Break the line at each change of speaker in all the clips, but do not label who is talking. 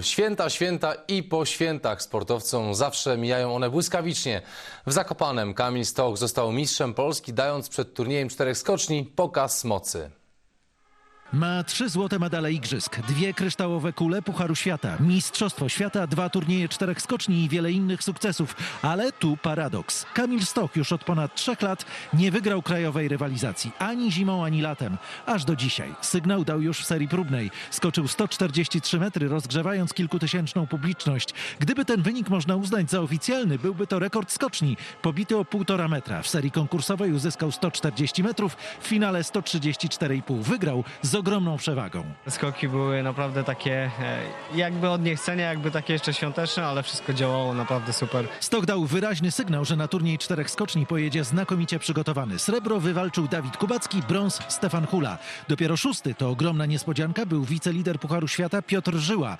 Święta, święta i po świętach sportowcom zawsze mijają one błyskawicznie. W Zakopanem Kamil Stoch został mistrzem Polski, dając przed turniejem czterech skoczni pokaz mocy.
Ma trzy złote medale igrzysk, dwie kryształowe kule Pucharu Świata, Mistrzostwo Świata, dwa turnieje czterech skoczni i wiele innych sukcesów. Ale tu paradoks. Kamil Stoch już od ponad trzech lat nie wygrał krajowej rywalizacji ani zimą, ani latem. Aż do dzisiaj. Sygnał dał już w serii próbnej. Skoczył 143 metry, rozgrzewając kilkutysięczną publiczność. Gdyby ten wynik można uznać za oficjalny, byłby to rekord skoczni, pobity o półtora metra. W serii konkursowej uzyskał 140 metrów, w finale 134,5. Wygrał z ogromną przewagą.
Skoki były naprawdę takie e, jakby od niechcenia, jakby takie jeszcze świąteczne, ale wszystko działało naprawdę super.
Stoch dał wyraźny sygnał, że na turniej czterech skoczni pojedzie znakomicie przygotowany. Srebro wywalczył Dawid Kubacki, brąz Stefan Hula. Dopiero szósty, to ogromna niespodzianka, był wicelider Pucharu Świata Piotr Żyła.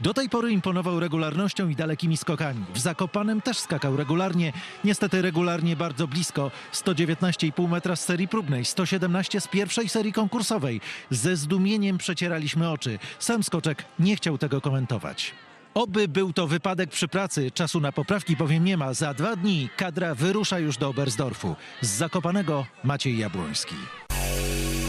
Do tej pory imponował regularnością i dalekimi skokami. W Zakopanem też skakał regularnie, niestety regularnie bardzo blisko. 119,5 metra z serii próbnej, 117 z pierwszej serii konkursowej. Ze zdumieniem przecieraliśmy oczy. Sam skoczek nie chciał tego komentować. Oby był to wypadek przy pracy, czasu na poprawki bowiem nie ma. Za dwa dni kadra wyrusza już do Oberstdorfu. Z Zakopanego Maciej Jabłoński.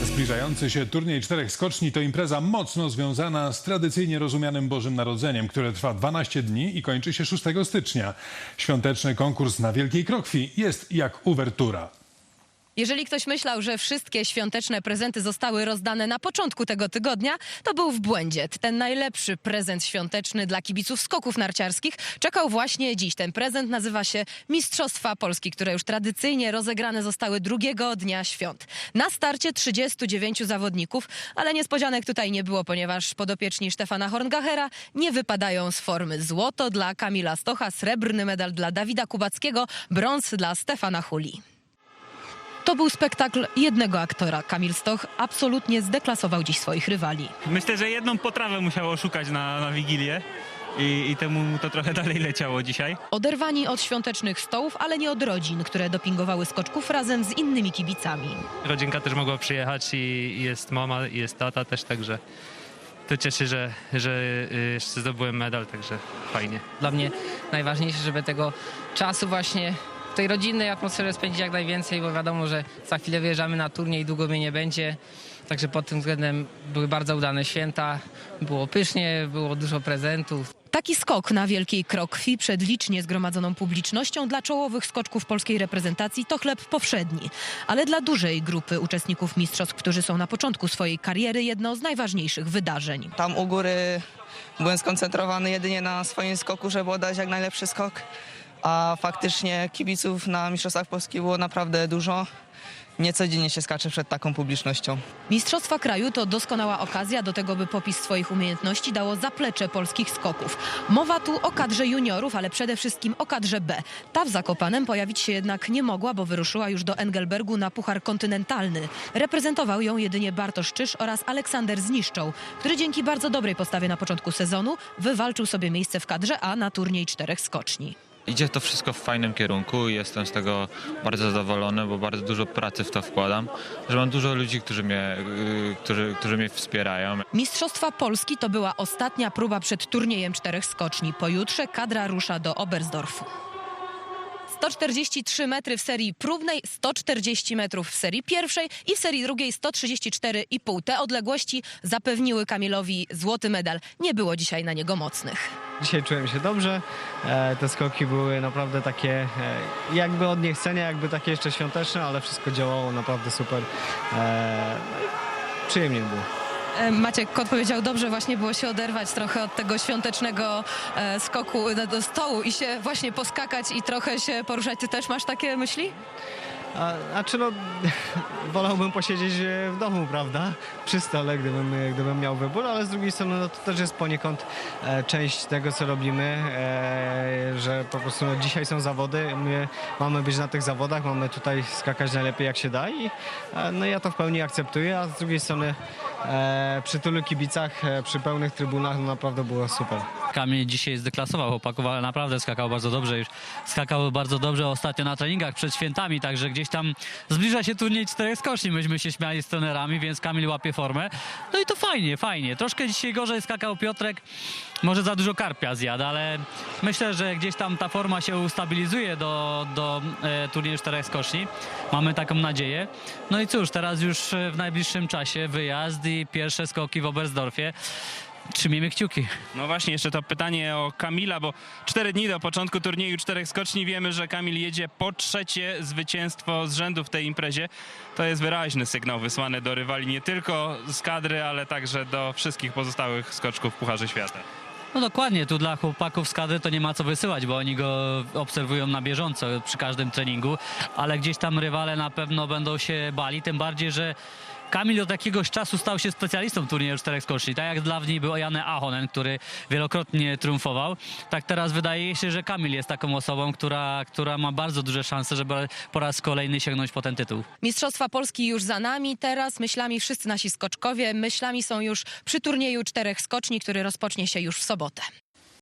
Zbliżający się turniej czterech skoczni to impreza mocno związana z tradycyjnie rozumianym Bożym Narodzeniem, które trwa 12 dni i kończy się 6 stycznia. Świąteczny konkurs na Wielkiej Krokwi jest jak uwertura.
Jeżeli ktoś myślał, że wszystkie świąteczne prezenty zostały rozdane na początku tego tygodnia, to był w błędzie. Ten najlepszy prezent świąteczny dla kibiców skoków narciarskich czekał właśnie dziś. Ten prezent nazywa się Mistrzostwa Polski, które już tradycyjnie rozegrane zostały drugiego dnia świąt. Na starcie 39 zawodników, ale niespodzianek tutaj nie było, ponieważ podopieczni Stefana Horngachera nie wypadają z formy. Złoto dla Kamila Stocha, srebrny medal dla Dawida Kubackiego, brąz dla Stefana Huli. To był spektakl jednego aktora. Kamil Stoch absolutnie zdeklasował dziś swoich rywali.
Myślę, że jedną potrawę musiał oszukać na, na Wigilię i, i temu mu to trochę dalej leciało dzisiaj.
Oderwani od świątecznych stołów, ale nie od rodzin, które dopingowały skoczków razem z innymi kibicami.
Rodzinka też mogła przyjechać i, jest mama, i jest tata też, także to cieszy, że, że y, jeszcze zdobyłem medal, także fajnie.
Dla mnie najważniejsze, żeby tego czasu właśnie tej rodzinnej atmosferze spędzić jak najwięcej, bo wiadomo, że za chwilę wyjeżdżamy na turniej, długo mnie nie będzie. Także pod tym względem były bardzo udane święta, było pysznie, było dużo prezentów.
Taki skok na Wielkiej Krokwi przed licznie zgromadzoną publicznością dla czołowych skoczków polskiej reprezentacji to chleb powszedni. Ale dla dużej grupy uczestników mistrzostw, którzy są na początku swojej kariery, jedno z najważniejszych wydarzeń.
Tam u góry byłem skoncentrowany jedynie na swoim skoku, żeby oddać jak najlepszy skok, a faktycznie kibiców na Mistrzostwach Polski było naprawdę dużo. Niecodziennie się skacze przed taką publicznością.
Mistrzostwa kraju to doskonała okazja do tego, by popis swoich umiejętności dało zaplecze polskich skoków. Mowa tu o kadrze juniorów, ale przede wszystkim o kadrze B. Ta w Zakopanem pojawić się jednak nie mogła, bo wyruszyła już do Engelbergu na Puchar Kontynentalny. Reprezentował ją jedynie Bartosz Czyż oraz Aleksander Zniszczą, który dzięki bardzo dobrej postawie na początku sezonu wywalczył sobie miejsce w kadrze A na turniej czterech skoczni.
Idzie to wszystko w fajnym kierunku i jestem z tego bardzo zadowolony, bo bardzo dużo pracy w to wkładam, że mam dużo ludzi, którzy mnie, y, którzy, którzy mnie wspierają.
Mistrzostwa Polski to była ostatnia próba przed turniejem czterech skoczni. Pojutrze kadra rusza do Oberstdorfu. 143 metry w serii próbnej, 140 metrów w serii pierwszej i w serii drugiej 134,5. Te odległości zapewniły Kamilowi złoty medal. Nie było dzisiaj na niego mocnych.
Dzisiaj czułem się dobrze, e, te skoki były naprawdę takie e, jakby od niechcenia, jakby takie jeszcze świąteczne, ale wszystko działało naprawdę super. E, no przyjemnie było.
E, Maciek Kot powiedział dobrze, właśnie było się oderwać trochę od tego świątecznego e, skoku do- do stołu i się właśnie poskakać i trochę się poruszać. Ty też masz takie myśli?
A, a czy no, wolałbym posiedzieć e, w domu, prawda? Przy stole, gdybym, e, gdybym miał wybór, ale z drugiej strony no, to też jest poniekąd e, część tego, co robimy, e, że po prostu no, dzisiaj są zawody, my mamy być na tych zawodach, mamy tutaj skakać najlepiej jak się da i e, no, ja to w pełni akceptuję, a z drugiej strony e, przy tylu kibicach, e, przy pełnych trybunach no, naprawdę było super.
Kamil dzisiaj zdeklasował chłopaków, ale naprawdę skakał bardzo dobrze. Już skakał bardzo dobrze ostatnio na treningach przed świętami, także gdzieś tam zbliża się turniej czterech skoczni. Myśmy się śmiali z trenerami, więc Kamil łapie formę. No i to fajnie, fajnie. Troszkę dzisiaj gorzej skakał Piotrek. Może za dużo karpia zjadł, ale myślę, że gdzieś tam ta forma się ustabilizuje do, do e, turnieju czterech skoczni. Mamy taką nadzieję. No i cóż, teraz już w najbliższym czasie wyjazd i pierwsze skoki w Oberstdorfie. Trzymajmy kciuki.
No właśnie, jeszcze to pytanie o Kamila, bo cztery dni do początku turnieju czterech skoczni wiemy, że Kamil jedzie po trzecie zwycięstwo z rzędu w tej imprezie. To jest wyraźny sygnał wysłany do rywali nie tylko z kadry, ale także do wszystkich pozostałych skoczków w Pucharze Świata.
No dokładnie, tu dla chłopaków z kadry to nie ma co wysyłać, bo oni go obserwują na bieżąco przy każdym treningu, ale gdzieś tam rywale na pewno będą się bali, tym bardziej, że Kamil od jakiegoś czasu stał się specjalistą turnieju czterech skoczni. Tak jak dawniej był Janne Ahonen, który wielokrotnie triumfował, tak teraz wydaje się, że Kamil jest taką osobą, która, która ma bardzo duże szanse, żeby po raz kolejny sięgnąć po ten tytuł.
Mistrzostwa Polski już za nami, teraz myślami wszyscy nasi skoczkowie, myślami są już przy turnieju czterech skoczni, który rozpocznie się już w sobotę.